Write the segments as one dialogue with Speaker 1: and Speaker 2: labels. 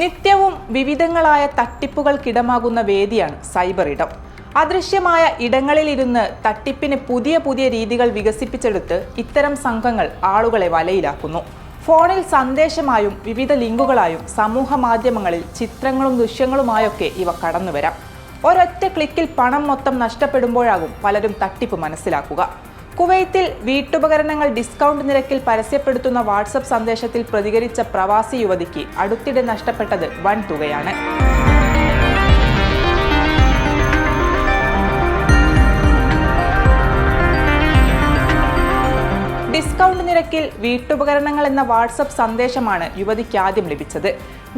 Speaker 1: നിത്യവും വിവിധങ്ങളായ തട്ടിപ്പുകൾക്കിടമാകുന്ന വേദിയാണ് സൈബർ ഇടം. അദൃശ്യമായ ഇടങ്ങളിലിരുന്ന് തട്ടിപ്പിന് പുതിയ പുതിയ രീതികൾ വികസിപ്പിച്ചെടുത്ത് ഇത്തരം സംഘങ്ങൾ ആളുകളെ വലയിലാക്കുന്നു. ഫോണിൽ സന്ദേശമായും വിവിധ ലിങ്കുകളായും സമൂഹ മാധ്യമങ്ങളിൽ ചിത്രങ്ങളും ദൃശ്യങ്ങളുമായൊക്കെ ഇവ കടന്നുവരാം. ഒരൊറ്റ ക്ലിക്കിൽ പണം മൊത്തം നഷ്ടപ്പെടുമ്പോഴാകും പലരും തട്ടിപ്പ് മനസ്സിലാക്കുക. കുവൈത്തിൽ വീട്ടുപകരണങ്ങൾ ഡിസ്കൗണ്ട് നിരക്കിൽ പരസ്യപ്പെടുത്തുന്ന വാട്സപ്പ് സന്ദേശത്തിൽ പ്രതികരിച്ച പ്രവാസി യുവതിക്ക് അടുത്തിടെ നഷ്ടപ്പെട്ടത് വൻ തുകയാണ്. ഡിസ്കൗണ്ട് നിരക്കിൽ വീട്ടുപകരണങ്ങൾ എന്ന വാട്സപ്പ് സന്ദേശമാണ് യുവതിക്ക് ആദ്യം ലഭിച്ചത്.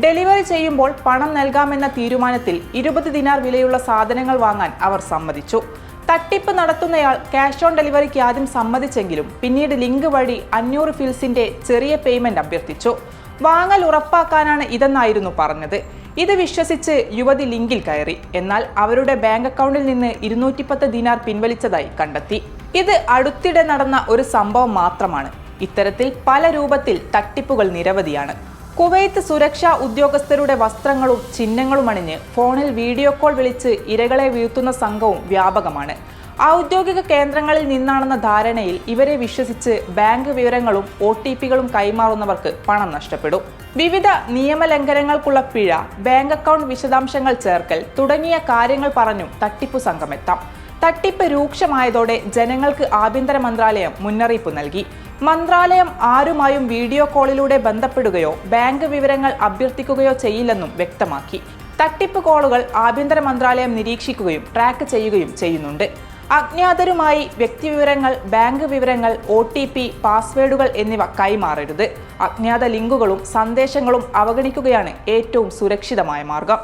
Speaker 1: ഡെലിവറി ചെയ്യുമ്പോൾ പണം നൽകാമെന്ന തീരുമാനത്തിൽ ഇരുപത് ദിനാർ വിലയുള്ള സാധനങ്ങൾ വാങ്ങാൻ അവർ സമ്മതിച്ചു. തട്ടിപ്പ് നടത്തുന്നയാൾ ക്യാഷ് ഓൺ ഡെലിവറിക്ക് ആദ്യം സമ്മതിച്ചെങ്കിലും പിന്നീട് ലിങ്ക് വഴി അഞ്ഞൂറ് ഫിൽസിന്റെ ചെറിയ പേയ്മെന്റ് അഭ്യർത്ഥിച്ചു. വാങ്ങൽ ഉറപ്പാക്കാനാണ് ഇതെന്നായിരുന്നു പറഞ്ഞത്. ഇത് വിശ്വസിച്ച് യുവതി ലിങ്കിൽ കയറി. എന്നാൽ അവരുടെ ബാങ്ക് അക്കൗണ്ടിൽ നിന്ന് ഇരുന്നൂറ്റിപ്പത്ത് ദിനാർ പിൻവലിച്ചതായി കണ്ടെത്തി. ഇത് അടുത്തിടെ നടന്ന ഒരു സംഭവം മാത്രമാണ്. ഇത്തരത്തിൽ പല രൂപത്തിൽ തട്ടിപ്പുകൾ നിരവധിയാണ്. കുവൈത്ത് സുരക്ഷാ ഉദ്യോഗസ്ഥരുടെ വസ്ത്രങ്ങളും ചിഹ്നങ്ങളും അണിഞ്ഞ് ഫോണിൽ വീഡിയോ കോൾ വിളിച്ച് ഇരകളെ വീഴ്ത്തുന്ന സംഘവും വ്യാപകമാണ്. ഔദ്യോഗിക കേന്ദ്രങ്ങളിൽ നിന്നാണെന്ന ധാരണയിൽ ഇവരെ വിശ്വസിച്ച് ബാങ്ക് വിവരങ്ങളും ഒ ടി പികളും കൈമാറുന്നവർക്ക് പണം നഷ്ടപ്പെടും. വിവിധ നിയമലംഘനങ്ങൾക്കുള്ള പിഴ ബാങ്ക് അക്കൗണ്ട് വിശദാംശങ്ങൾ ചേർക്കൽ തുടങ്ങിയ കാര്യങ്ങൾ പറഞ്ഞും തട്ടിപ്പു സംഘമെത്താം. തട്ടിപ്പ് രൂക്ഷമായതോടെ ജനങ്ങൾക്ക് ആഭ്യന്തര മന്ത്രാലയം മുന്നറിയിപ്പ് നൽകി. മന്ത്രാലയം ആരുമായും വീഡിയോ കോളിലൂടെ ബന്ധപ്പെടുകയോ ബാങ്ക് വിവരങ്ങൾ അഭ്യർത്ഥിക്കുകയോ ചെയ്യില്ലെന്നും വ്യക്തമാക്കി. തട്ടിപ്പ് കോളുകൾ ആഭ്യന്തര മന്ത്രാലയം നിരീക്ഷിക്കുകയും ട്രാക്ക് ചെയ്യുകയും ചെയ്യുന്നുണ്ട്. അജ്ഞാതരുമായി വ്യക്തിവിവരങ്ങൾ ബാങ്ക് വിവരങ്ങൾ ഒ ടി പി പാസ്വേഡുകൾ എന്നിവ കൈമാറരുത്. അജ്ഞാത ലിങ്കുകളും സന്ദേശങ്ങളും അവഗണിക്കുകയാണ് ഏറ്റവും സുരക്ഷിതമായ മാർഗം.